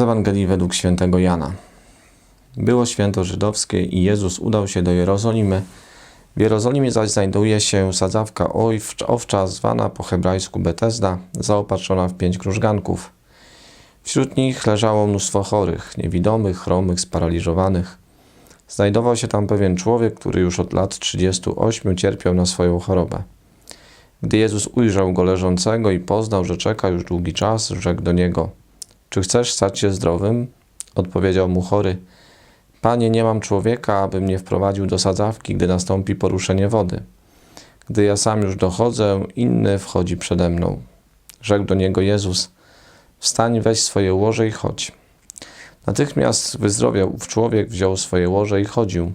Ewangelii według świętego Jana. Było święto żydowskie i Jezus udał się do Jerozolimy. W Jerozolimie zaś znajduje się sadzawka owcz- owcza zwana po hebrajsku Betesda, zaopatrzona w pięć krużganków. Wśród nich leżało mnóstwo chorych, niewidomych, chromych, sparaliżowanych. Znajdował się tam pewien człowiek, który już od lat 38 cierpiał na swoją chorobę. Gdy Jezus ujrzał go leżącego i poznał, że czeka już długi czas, rzekł do niego: Czy chcesz stać się zdrowym? Odpowiedział mu chory: Panie, nie mam człowieka, aby mnie wprowadził do sadzawki, gdy nastąpi poruszenie wody. Gdy ja sam już dochodzę, inny wchodzi przede mną. Rzekł do niego Jezus: Wstań, weź swoje łoże i chodź. Natychmiast wyzdrowiał ów człowiek, wziął swoje łoże i chodził.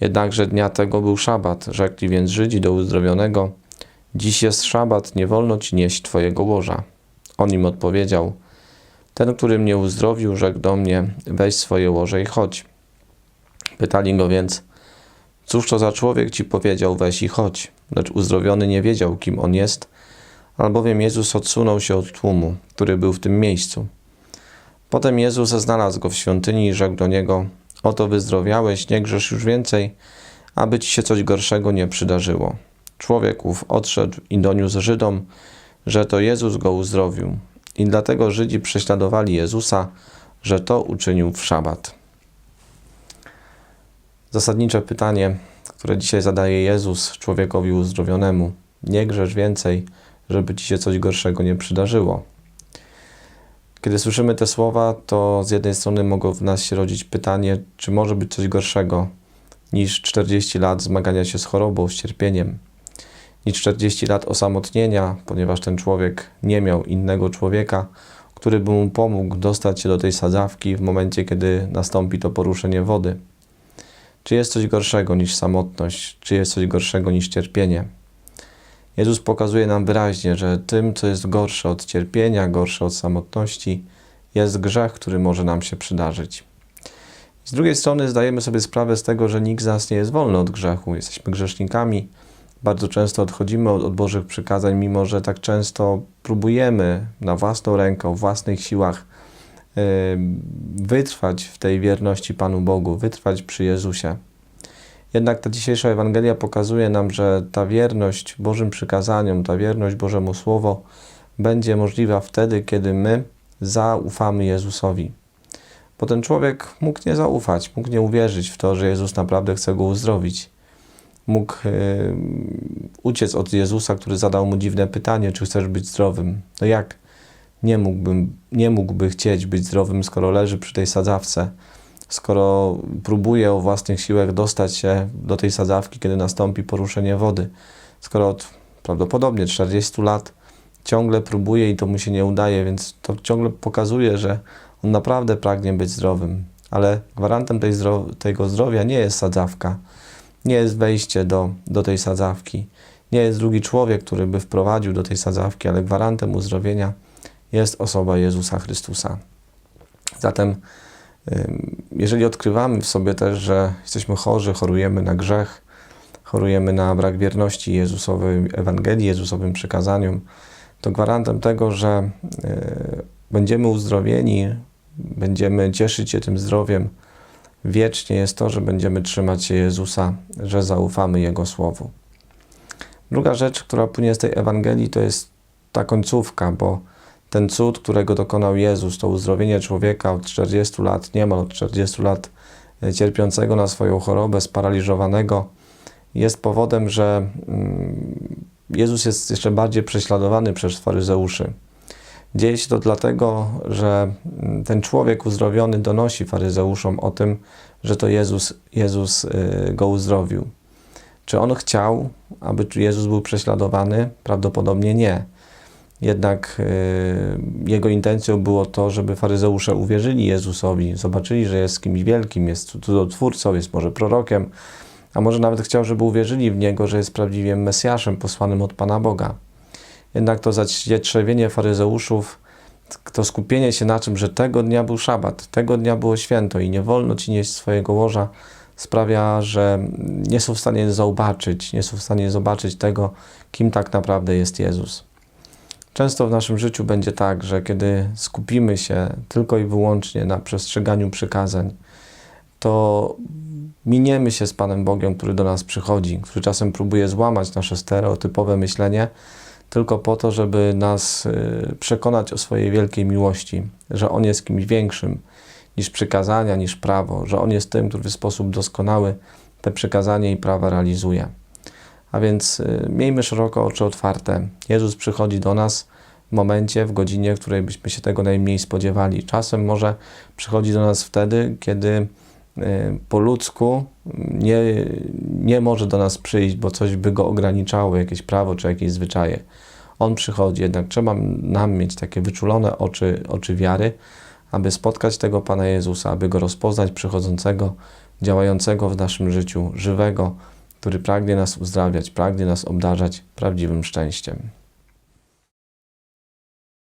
Jednakże dnia tego był szabat, rzekli więc Żydzi do uzdrowionego: Dziś jest szabat, nie wolno ci nieść twojego łoża. On im odpowiedział: Ten, który mnie uzdrowił, rzekł do mnie: Weź swoje łoże i chodź. Pytali go więc: Cóż to za człowiek ci powiedział: Weź i chodź? Lecz uzdrowiony nie wiedział, kim on jest, albowiem Jezus odsunął się od tłumu, który był w tym miejscu. Potem Jezus znalazł go w świątyni i rzekł do niego: Oto wyzdrowiałeś, nie grzesz już więcej, aby ci się coś gorszego nie przydarzyło. Człowiek ów odszedł i doniósł Żydom, że to Jezus go uzdrowił. I dlatego Żydzi prześladowali Jezusa, że to uczynił w szabat. Zasadnicze pytanie, które dzisiaj zadaje Jezus człowiekowi uzdrowionemu: Nie grzesz więcej, żeby ci się coś gorszego nie przydarzyło. Kiedy słyszymy te słowa, to z jednej strony mogą w nas się rodzić pytanie, czy może być coś gorszego niż 40 lat zmagania się z chorobą, z cierpieniem, niż 40 lat osamotnienia, ponieważ ten człowiek nie miał innego człowieka, który by mu pomógł dostać się do tej sadzawki w momencie, kiedy nastąpi to poruszenie wody. Czy jest coś gorszego niż samotność? Czy jest coś gorszego niż cierpienie? Jezus pokazuje nam wyraźnie, że tym, co jest gorsze od cierpienia, gorsze od samotności, jest grzech, który może nam się przydarzyć. Z drugiej strony zdajemy sobie sprawę z tego, że nikt z nas nie jest wolny od grzechu. Jesteśmy grzesznikami, bardzo często odchodzimy od, od Bożych przykazań, mimo że tak często próbujemy na własną rękę, w własnych siłach yy, wytrwać w tej wierności Panu Bogu, wytrwać przy Jezusie. Jednak ta dzisiejsza Ewangelia pokazuje nam, że ta wierność Bożym przykazaniom, ta wierność Bożemu Słowu będzie możliwa wtedy, kiedy my zaufamy Jezusowi. Bo ten człowiek mógł nie zaufać, mógł nie uwierzyć w to, że Jezus naprawdę chce go uzdrowić. Mógł yy, uciec od Jezusa, który zadał mu dziwne pytanie, czy chcesz być zdrowym. No jak? Nie, mógłbym, nie mógłby chcieć być zdrowym, skoro leży przy tej sadzawce skoro próbuje o własnych siłach dostać się do tej sadzawki, kiedy nastąpi poruszenie wody, skoro od prawdopodobnie 40 lat ciągle próbuje i to mu się nie udaje, więc to ciągle pokazuje, że on naprawdę pragnie być zdrowym. Ale gwarantem tej tego zdrowia nie jest sadzawka, nie jest wejście do, do tej sadzawki, nie jest drugi człowiek, który by wprowadził do tej sadzawki, ale gwarantem uzdrowienia jest osoba Jezusa Chrystusa. Zatem jeżeli odkrywamy w sobie też, że jesteśmy chorzy, chorujemy na grzech, chorujemy na brak wierności Jezusowej Ewangelii, Jezusowym przykazaniom, to gwarantem tego, że będziemy uzdrowieni, będziemy cieszyć się tym zdrowiem wiecznie jest to, że będziemy trzymać się Jezusa, że zaufamy Jego Słowu. Druga rzecz, która płynie z tej Ewangelii, to jest ta końcówka, bo ten cud, którego dokonał Jezus, to uzdrowienie człowieka od 40 lat, niemal od 40 lat cierpiącego na swoją chorobę, sparaliżowanego, jest powodem, że Jezus jest jeszcze bardziej prześladowany przez faryzeuszy. Dzieje się to dlatego, że ten człowiek uzdrowiony donosi faryzeuszom o tym, że to Jezus, Jezus go uzdrowił. Czy on chciał, aby Jezus był prześladowany? Prawdopodobnie nie. Jednak y, jego intencją było to, żeby faryzeusze uwierzyli Jezusowi, zobaczyli, że jest kimś wielkim, jest cudotwórcą, jest może prorokiem, a może nawet chciał, żeby uwierzyli w niego, że jest prawdziwym Mesjaszem posłanym od Pana Boga. Jednak to zacietrzewienie faryzeuszów, to skupienie się na czym, że tego dnia był szabat, tego dnia było święto i nie wolno ci nieść swojego łoża, sprawia, że nie są w stanie zobaczyć, nie są w stanie zobaczyć tego, kim tak naprawdę jest Jezus. Często w naszym życiu będzie tak, że kiedy skupimy się tylko i wyłącznie na przestrzeganiu przykazań, to miniemy się z Panem Bogiem, który do nas przychodzi, który czasem próbuje złamać nasze stereotypowe myślenie, tylko po to, żeby nas y, przekonać o swojej wielkiej miłości, że On jest kimś większym niż przykazania, niż prawo, że On jest tym, który w sposób doskonały te przykazania i prawa realizuje. A więc y, miejmy szeroko oczy otwarte. Jezus przychodzi do nas w momencie, w godzinie, w której byśmy się tego najmniej spodziewali. Czasem może przychodzi do nas wtedy, kiedy y, po ludzku nie, nie może do nas przyjść, bo coś by go ograniczało, jakieś prawo czy jakieś zwyczaje. On przychodzi, jednak trzeba nam mieć takie wyczulone oczy, oczy wiary, aby spotkać tego Pana Jezusa, aby Go rozpoznać przychodzącego, działającego w naszym życiu, żywego, który pragnie nas uzdrawiać, pragnie nas obdarzać prawdziwym szczęściem.